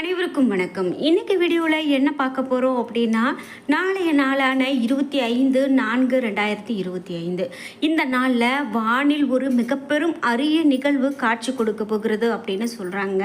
அனைவருக்கும் வணக்கம். இன்னைக்கு வீடியோவில் என்ன பார்க்க போகிறோம் அப்படின்னா நாளைய நாளான இருபத்தி ஐந்து நான்கு ரெண்டாயிரத்தி இருபத்தி ஐந்து. இந்த நாளில் வானில் ஒரு மிக பெரும் அரிய நிகழ்வு காட்சி கொடுக்க போகிறது அப்படின்னு சொல்கிறாங்க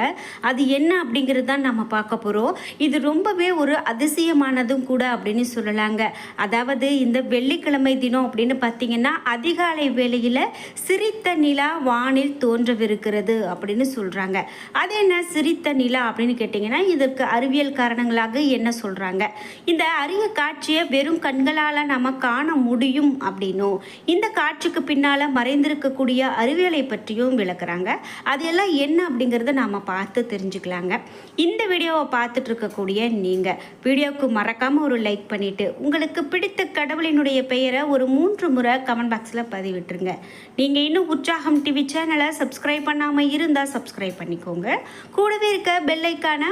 அது என்ன அப்படிங்கிறது தான் நம்ம பார்க்க போகிறோம் இது ரொம்பவே ஒரு அதிசயமானதும் கூட அப்படின்னு சொல்லலாங்க. அதாவது இந்த வெள்ளிக்கிழமை தினம் அப்படின்னு பார்த்தீங்கன்னா அதிகாலை வேளையில் சிரித்த நிலா வானில் தோன்றவிருக்கிறது அப்படின்னு சொல்கிறாங்க அது என்ன சிரித்த நிலா அப்படின்னு கேட்டிங்கன்னா இதற்கு அறிவியல் காரணங்களாக என்ன சொல்கிறாங்க இந்த அரிய காட்சியை வெறும் கண்களால் நம்ம காண முடியும் அப்படின்னும் இந்த காட்சிக்கு பின்னால் மறைந்திருக்கக்கூடிய அறிவியலை பற்றியும் விளக்குறாங்க. அது எல்லாம் என்ன அப்படிங்கிறத நாம் பார்த்து தெரிஞ்சுக்கலாங்க. இந்த வீடியோவை பார்த்துட்டு இருக்கக்கூடிய நீங்கள் வீடியோவுக்கு மறக்காமல் ஒரு லைக் பண்ணிவிட்டு உங்களுக்கு பிடித்த கடவுளினுடைய பெயரை ஒரு மூன்று முறை கமெண்ட் பாக்ஸில் பதிவிட்டுருங்க. நீங்கள் இன்னும் உற்சாகம் டிவி சேனலை சப்ஸ்கிரைப் பண்ணாமல் இருந்தால் சப்ஸ்கிரைப் பண்ணிக்கோங்க. கூடவே இருக்க பெல்லைக்கான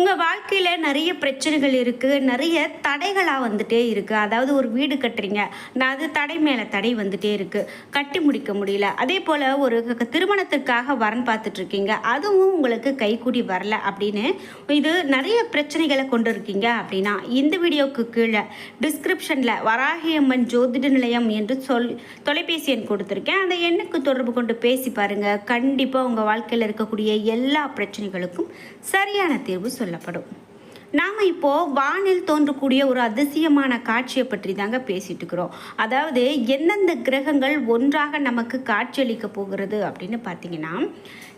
உங்கள் வாழ்க்கையில் நிறைய பிரச்சனைகள் இருக்குது நிறைய தடைகளாக வந்துட்டே இருக்குது அதாவது ஒரு வீடு கட்டுறீங்க நான் அது தடை மேலே தடை வந்துட்டே இருக்குது கட்டி முடிக்க முடியல. அதே போல் ஒரு திருமணத்திற்காக வரன் பார்த்துட்ருக்கீங்க அதுவும் உங்களுக்கு கைக்கூடி வரல அப்படின்னு இது நிறைய பிரச்சனைகளை கொண்டு இருக்கீங்க அப்படின்னா இந்த வீடியோவுக்கு கீழே டிஸ்கிரிப்ஷனில் வராகியம்மன் ஜோதிட நிலையம் என்று சொல் தொலைபேசி எண் கொடுத்துருக்கேன். அந்த எண்ணுக்கு தொடர்பு கொண்டு பேசி பாருங்கள் கண்டிப்பாக உங்கள் வாழ்க்கையில் இருக்கக்கூடிய எல்லா பிரச்சனைகளுக்கும் சரியான தீர்வு சொல்லப்படும் நாம் இப்போது வானில் தோன்றக்கூடிய ஒரு அதிசயமான காட்சியை பற்றி தாங்க பேசிகிட்டு இருக்கிறோம். அதாவது எந்தெந்த கிரகங்கள் ஒன்றாக நமக்கு காட்சியளிக்க போகிறது அப்படின்னு பார்த்தீங்கன்னா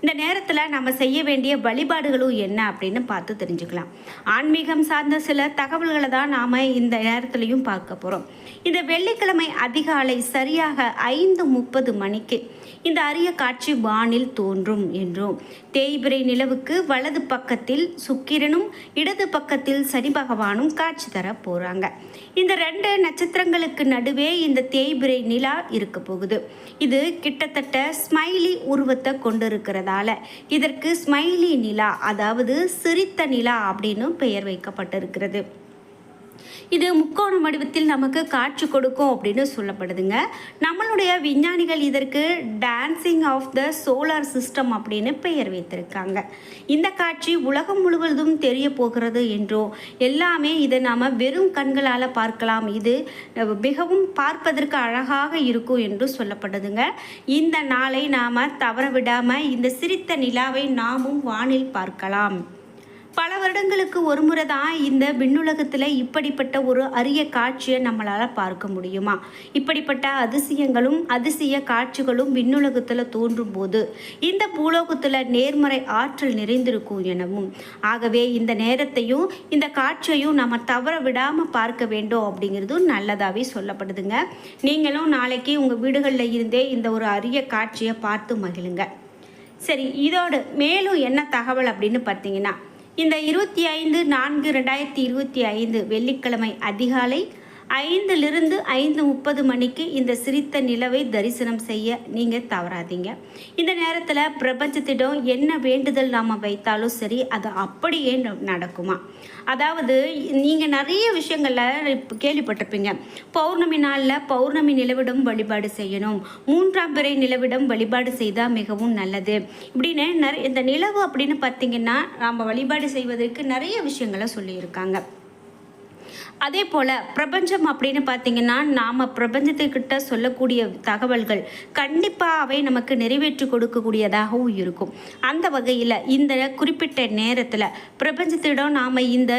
இந்த நேரத்தில் நம்ம செய்ய வேண்டிய வழிபாடுகளும் என்ன அப்படின்னு பார்த்து தெரிஞ்சுக்கலாம். ஆன்மீகம் சார்ந்த சில தகவல்களை தான் நாம் இந்த நேரத்துலையும் பார்க்க போகிறோம் இந்த வெள்ளிக்கிழமை அதிகாலை சரியாக ஐந்து முப்பது மணிக்கு இந்த அரிய காட்சி வானில் தோன்றும் என்றும் தேய்பிரை நிலவுக்கு வலது பக்கத்தில் சுக்கிரனும் இடது பக்கத்தில் சனி பகவானும் காட்சி தர போகிறாங்க இந்த ரெண்டு நட்சத்திரங்களுக்கு நடுவே இந்த தேய்பிரை நிலா இருக்க போகுது. இது கிட்டத்தட்ட ஸ்மைலி உருவத்தை கொண்டு இருக்கிறதால இதற்கு ஸ்மைலி நிலா அதாவது சிரித்த நிலா அப்படின்னு பெயர் வைக்கப்பட்டிருக்கிறது. இது முக்கோண வடிவத்தில் நமக்கு காட்சி கொடுக்கும் அப்படின்னு சொல்லப்படுதுங்க. நம்மளுடைய விஞ்ஞானிகள் இதற்கு dancing of the solar system அப்படின்னு பெயர் வைத்திருக்காங்க. இந்த காட்சி உலகம் முழுவதும் தெரிய போகிறது என்றோ எல்லாமே இதை நாம் வெறும் கண்களால் பார்க்கலாம். இது மிகவும் பார்ப்பதற்கு அழகாக இருக்கும் என்று சொல்லப்படுதுங்க. இந்த நாளை நாம் தவற விடாமல் இந்த சிரித்த நிலாவை நாமும் வானில் பார்க்கலாம். பல வருடங்களுக்கு ஒரு முறை தான் இந்த விண்ணுலகத்தில் இப்படிப்பட்ட ஒரு அரிய காட்சியை நம்மளால் பார்க்க முடியுமா? இப்படிப்பட்ட அதிசயங்களும் அதிசய காட்சிகளும் விண்ணுலகத்தில் தோன்றும் போது இந்த பூலோகத்தில் நேர்மறை ஆற்றல் நிறைந்திருக்கும் எனவும் ஆகவே இந்த நேரத்தையும் இந்த காட்சியையும் நம்ம தவற விடாமல் பார்க்க வேண்டும் அப்படிங்கிறதும் நல்லதாகவே சொல்லப்படுதுங்க. நீங்களும் நாளைக்கு உங்கள் வீடுகளில் இருந்தே இந்த ஒரு அரிய காட்சியை பார்த்து மகிழுங்க. சரி இதோடு மேலும் என்ன தகவல் அப்படின்னு பார்த்தீங்கன்னா இந்த இருபத்தி ஐந்து நான்கு ரெண்டாயிரத்தி இருபத்தி ஐந்து வெள்ளிக்கிழமை அதிகாலை ஐந்திலிருந்து ஐந்து முப்பது மணிக்கு இந்த சிரித்த நிலவை தரிசனம் செய்ய நீங்கள் தவறாதீங்க. இந்த நேரத்தில் பிரபஞ்சத்திடம் என்ன வேண்டுதல் நாம் வைத்தாலும் சரி அது அப்படியே ந- நடக்குமா? அதாவது நீங்கள் நிறைய விஷயங்களில் கேள்விப்பட்டிருப்பீங்க. பௌர்ணமி நாளில் பௌர்ணமி நிலவிடம் வழிபாடு செய்யணும். மூன்றாம் பிறை நிலவிடம் வழிபாடு செய்தால் மிகவும் நல்லது. இப்படின்னு நிறைய இந்த நிலவு அப்படின்னு பார்த்தீங்கன்னா நாம் வழிபாடு செய்வதற்கு நிறைய விஷயங்களை சொல்லியிருக்காங்க. அதே போல் பிரபஞ்சம் அப்படின்னு பார்த்தீங்கன்னா நாம் பிரபஞ்சத்துக்கிட்ட சொல்லக்கூடிய தகவல்கள் கண்டிப்பாக அவை நமக்கு நிறைவேற்றி கொடுக்கக்கூடியதாகவும் இருக்கும். அந்த வகையில் இந்த குறிப்பிட்ட நேரத்தில் பிரபஞ்சத்திடம் நாம் இந்த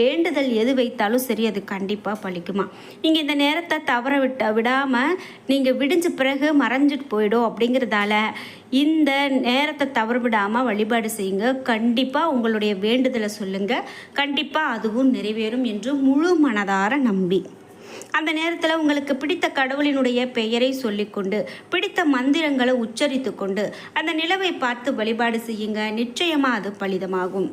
வேண்டுதல் எது வைத்தாலும் சரி அது கண்டிப்பாக பழிக்குமா நீங்கள் இந்த நேரத்தை தவற விட்ட விடாமல் நீங்கள் விடிஞ்ச பிறகு மறைஞ்சிட்டு போயிடும் அப்படிங்கிறதால இந்த நேரத்தை தவற விடாமல் வழிபாடு செய்யுங்க. கண்டிப்பாக உங்களுடைய வேண்டுதலை சொல்லுங்கள் கண்டிப்பாக அதுவும் நிறைவேறும் என்று முழு மனதார நம்பி. அந்த நேரத்தில் உங்களுக்கு பிடித்த கடவுளினுடைய பெயரை சொல்லிக்கொண்டு பிடித்த மந்திரங்களை உச்சரித்து கொண்டு அந்த நிலவை பார்த்து வழிபாடு செய்யுங்க. நிச்சயமாக அது பலிதமாகும்.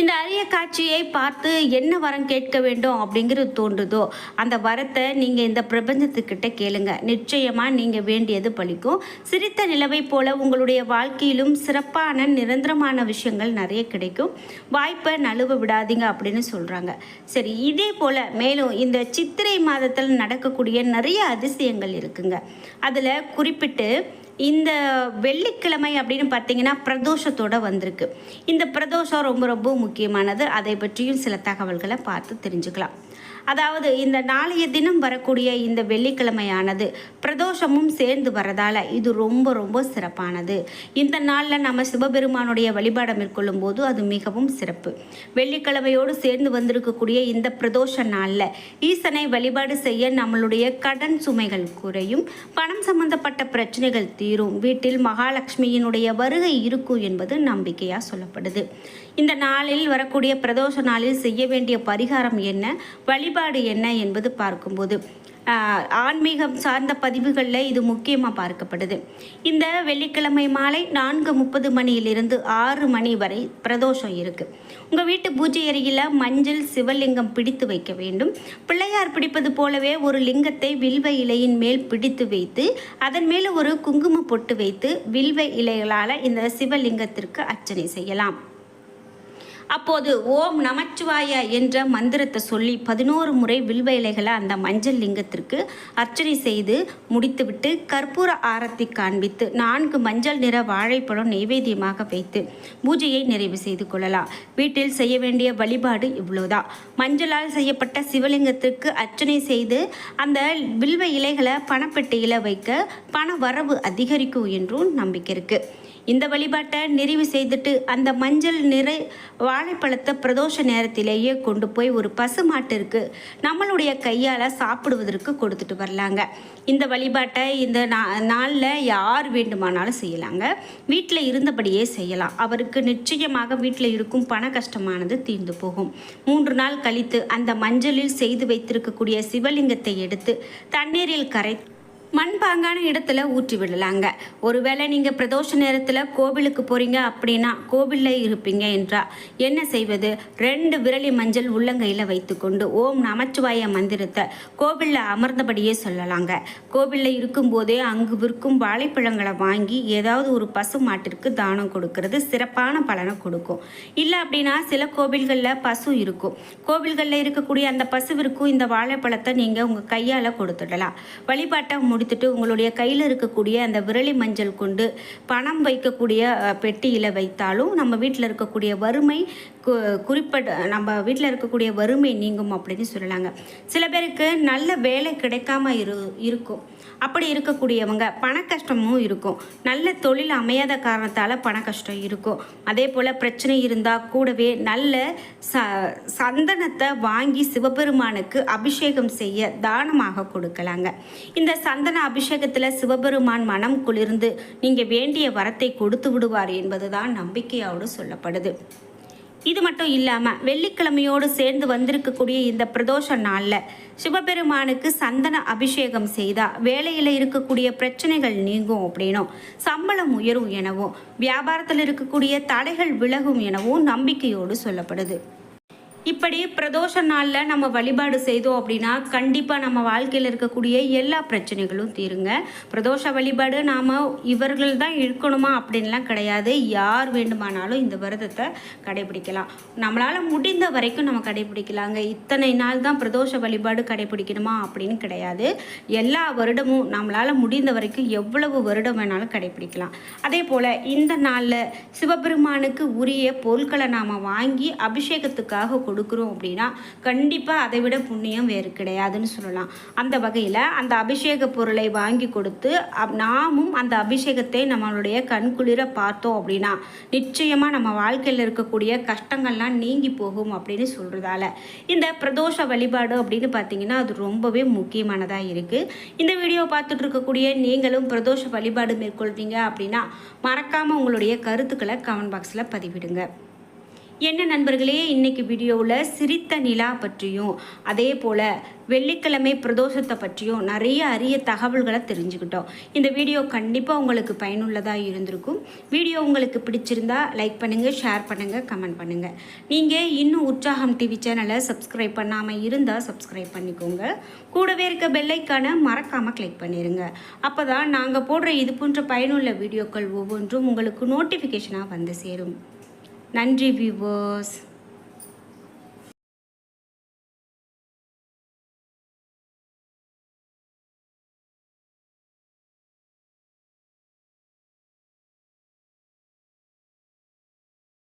இந்த அரிய காட்சியை பார்த்து என்ன வரம் கேட்க வேண்டும் அப்படிங்கிறது தோன்றுதோ அந்த வரத்தை நீங்கள் இந்த பிரபஞ்சத்துக்கிட்ட கேளுங்க. நிச்சயமாக நீங்கள் வேண்டியது பழிக்கும் சிரித்த நிலவை போல உங்களுடைய வாழ்க்கையிலும் சிறப்பான நிரந்தரமான விஷயங்கள் நிறைய கிடைக்கும். வாய்ப்பை நழுவ விடாதீங்க அப்படின்னு சொல்கிறாங்க சரி இதே போல் மேலும் இந்த சித்திரை மாதத்தில் நடக்கக்கூடிய நிறைய அதிசயங்கள் இருக்குங்க. அதில் குறிப்பிட்டு இந்த வெள்ளிக்கிழமை அப்படின்னு பார்த்தீங்கன்னா பிரதோஷத்தோட வந்திருக்கு. இந்த பிரதோஷம் ரொம்ப ரொம்ப முக்கியமானது. அதை பற்றியும் சில தகவல்களை பார்த்து தெரிஞ்சுக்கலாம். அதாவது இந்த நாளைய தினம் வரக்கூடிய இந்த வெள்ளிக்கிழமையானது பிரதோஷமும் சேர்ந்து வரதால இது ரொம்ப ரொம்ப சிறப்பானது. இந்த நாளில் நம்ம சிவபெருமானுடைய வழிபாடை மேற்கொள்ளும் போது அது மிகவும் சிறப்பு. வெள்ளிக்கிழமையோடு சேர்ந்து வந்திருக்கக்கூடிய இந்த பிரதோஷ நாளில் ஈசனை வழிபாடு செய்ய நம்மளுடைய கடன் சுமைகள் குறையும் பணம் சம்பந்தப்பட்ட பிரச்சனைகள் தீரும் வீட்டில் மகாலட்சுமியினுடைய வருகை இருக்கும் என்பது நம்பிக்கையாக சொல்லப்படுது. இந்த நாளில் வரக்கூடிய பிரதோஷ நாளில் செய்ய வேண்டிய பரிகாரம் என்ன? வழிபாடு என்ன என்பது பார்க்கும்போது ஆன்மீகம் சார்ந்த பதிவுகளில் இது முக்கியமாக பார்க்கப்படுது. இந்த வெள்ளிக்கிழமை மாலை நான்கு முப்பது மணியிலிருந்து ஆறு மணி வரை பிரதோஷம் இருக்குது உங்கள் வீட்டு பூஜை அறையில் மஞ்சள் சிவலிங்கம் பிடித்து வைக்க வேண்டும். பிள்ளையார் பிடிப்பது போலவே ஒரு லிங்கத்தை வில்வ இலையின் மேல் பிடித்து வைத்து அதன் மேலே ஒரு குங்கும பொட்டு வைத்து வில்வ இலைகளால் இந்த சிவலிங்கத்திற்கு அர்ச்சனை செய்யலாம். அப்போது ஓம் நமச்சிவாய என்ற மந்திரத்தை சொல்லி பதினோரு முறை வில்வ இலைகளை அந்த மஞ்சள் லிங்கத்திற்கு அர்ச்சனை செய்து முடித்துவிட்டு கற்பூர ஆரத்தி காண்பித்து நான்கு மஞ்சள் நிற வாழைப்பழம் நைவேத்தியமாக வைத்து பூஜையை நிறைவு செய்து கொள்ளலாம். வீட்டில் செய்ய வேண்டிய வழிபாடு இவ்வளவுதான் மஞ்சளால் செய்யப்பட்ட சிவலிங்கத்திற்கு அர்ச்சனை செய்து அந்த வில்வ இலைகளை பணப்பெட்டியில் வைக்க பண வரவு அதிகரிக்கும் என்றும் நம்பிக்கை இருக்குது இந்த வழிபாட்டை நிறைவு செய்துட்டு அந்த மஞ்சள் நிற வாழைப்பழத்தை பிரதோஷ நேரத்திலேயே கொண்டு போய் ஒரு பசு மாட்டிற்கு நம்மளுடைய கையால் சாப்பிடுவதற்கு கொடுத்துட்டு வரலாங்க. இந்த வழிபாட்டை இந்த நா நாளில் யார் வேண்டுமானாலும் செய்யலாங்க. வீட்டில் இருந்தபடியே செய்யலாம். அவருக்கு நிச்சயமாக வீட்டில் இருக்கும் பண கஷ்டமானது தீர்ந்து போகும். மூன்று நாள் கழித்து அந்த மஞ்சளில் செய்து வைத்திருக்கக்கூடிய சிவலிங்கத்தை எடுத்து தண்ணீரில் கரை மண்பாங்கான இடத்துல ஊற்றி விடலாங்க. ஒருவேளை நீங்கள் பிரதோஷ நேரத்தில் கோவிலுக்கு போகிறீங்க அப்படின்னா கோவிலில் இருப்பீங்க என்றா என்ன செய்வது? ரெண்டு விரலி மஞ்சள் உள்ளங்கையில் வைத்துக்கொண்டு ஓம் நமச்சிவாய மந்திரத்தை கோவிலில் அமர்ந்தபடியே சொல்லலாங்க. கோவிலில் இருக்கும்போதே அங்கு விற்கும் வாழைப்பழங்களை வாங்கி ஏதாவது ஒரு பசு மாட்டிற்கு தானம் கொடுக்கறது சிறப்பான பலனை கொடுக்கும். இல்லை அப்படின்னா சில கோவில்களில் பசு இருக்கும். கோவில்களில் இருக்கக்கூடிய அந்த பசுவிற்கும் இந்த வாழைப்பழத்தை நீங்கள் உங்கள் கையால் கொடுத்துடலாம். வழிபாட்டை முடித்துட்டு உங்களுடைய கையில் இருக்கக்கூடிய அந்த விரலி மஞ்சள் கொண்டு பணம் வைக்கக்கூடிய பெட்டியில் வைத்தாலும் நம்ம வீட்டில் இருக்கக்கூடிய வறுமை குறிப்பிட்ட நம்ம வீட்டில் இருக்கக்கூடிய வறுமை நீங்கும் அப்படின்னு சொல்லலாங்க. சில பேருக்கு நல்ல வேலை கிடைக்காம இரு இருக்கும். அப்படி இருக்கக்கூடியவங்க பண கஷ்டமும் இருக்கும். நல்ல தொழில் அமையாத காரணத்தால் பண கஷ்டம் இருக்கும். அதே போல் பிரச்சனை இருந்தால் கூடவே நல்ல ச சந்தனத்தை வாங்கி சிவபெருமானுக்கு அபிஷேகம் செய்ய தானமாக கொடுக்கலாங்க. இந்த சந்தன அபிஷேகத்தில் சிவபெருமான் மனம் குளிர்ந்து நீங்கள் வேண்டிய வரத்தை கொடுத்து விடுவார் என்பதுதான் நம்பிக்கையோடு சொல்லப்படுது. இது மட்டும் இல்லாமல் வெள்ளிக்கிழமையோடு சேர்ந்து வந்திருக்கக்கூடிய இந்த பிரதோஷ நாளில் சிவபெருமானுக்கு சந்தன அபிஷேகம் செய்தால் வேலையில் இருக்கக்கூடிய பிரச்சனைகள் நீங்கும் அப்படின்னும் சம்பளம் உயரும் எனவும் வியாபாரத்தில் இருக்கக்கூடிய தடைகள் விலகும் எனவும் நம்பிக்கையோடு சொல்லப்படுது. இப்படி பிரதோஷ நாளில் நம்ம வழிபாடு செய்தோம் அப்படின்னா கண்டிப்பாக நம்ம வாழ்க்கையில் இருக்கக்கூடிய எல்லா பிரச்சனைகளும் தீருங்க. பிரதோஷ வழிபாடு நாம் இவர்கள் தான் இருக்கணுமா அப்படின்லாம் கிடையாது. யார் வேண்டுமானாலும் இந்த விரதத்தை கடைபிடிக்கலாம். நம்மளால் முடிந்த வரைக்கும் நம்ம கடைபிடிக்கலாங்க. இத்தனை நாள் தான் பிரதோஷ வழிபாடு கடைபிடிக்கணுமா அப்படின்னு கிடையாது. எல்லா வருடமும் நம்மளால் முடிந்த வரைக்கும் எவ்வளவு வருடம் வேணாலும் கடைபிடிக்கலாம். அதே போல் இந்த நாளில் சிவபெருமானுக்கு உரிய பொருட்களை நாம் வாங்கி அபிஷேகத்துக்காக கொடுக்குறோம் அப்படின்னா கண்டிப்பாக அதை விட புண்ணியம் வேறு கிடையாதுன்னு சொல்லலாம். அந்த வகையில் அந்த அபிஷேக பொருளை வாங்கி கொடுத்து அப்- நாமும் அந்த அபிஷேகத்தை நம்மளுடைய கண்குளிர பார்த்தோம் அப்படின்னா நிச்சயமாக நம்ம வாழ்க்கையில் இருக்கக்கூடிய கஷ்டங்கள்லாம் நீங்கி போகும் அப்படின்னு சொல்கிறதால இந்த பிரதோஷ வழிபாடு அப்படின்னு பார்த்தீங்கன்னா அது ரொம்பவே முக்கியமானதாக இருக்குது இந்த வீடியோ பார்த்துட்டு இருக்கக்கூடிய நீங்களும் பிரதோஷ வழிபாடு மேற்கொள்வீங்க அப்படின்னா மறக்காமல் உங்களுடைய கருத்துக்களை கமெண்ட் பாக்ஸில் பதிவிடுங்க. என்ன நண்பர்களே இன்னைக்கு வீடியோவில் சிரித்த நிலா பற்றியும் அதே போல் வெள்ளிக்கிழமை பிரதோஷத்தை பற்றியும் நிறைய அரிய தகவல்களை தெரிஞ்சுக்கிட்டோம். இந்த வீடியோ கண்டிப்பாக உங்களுக்கு பயனுள்ளதாக இருந்திருக்கும். வீடியோ உங்களுக்கு பிடிச்சிருந்தா லைக் பண்ணுங்கள் ஷேர் பண்ணுங்கள் கமெண்ட் பண்ணுங்கள் நீங்கள் இன்னும் உற்சாகம் டிவி சேனலை சப்ஸ்கிரைப் பண்ணாமல் இருந்தால் சப்ஸ்கிரைப் பண்ணிக்கோங்க. கூடவே இருக்க பெல்லைக்கான மறக்காமல் கிளிக் பண்ணிடுங்க அப்போ தான் நாங்கள் போடுற இது போன்ற பயனுள்ள வீடியோக்கள் ஒவ்வொன்றும் உங்களுக்கு நோட்டிஃபிகேஷனாக வந்து சேரும். நன்றி வியூவர்ஸ்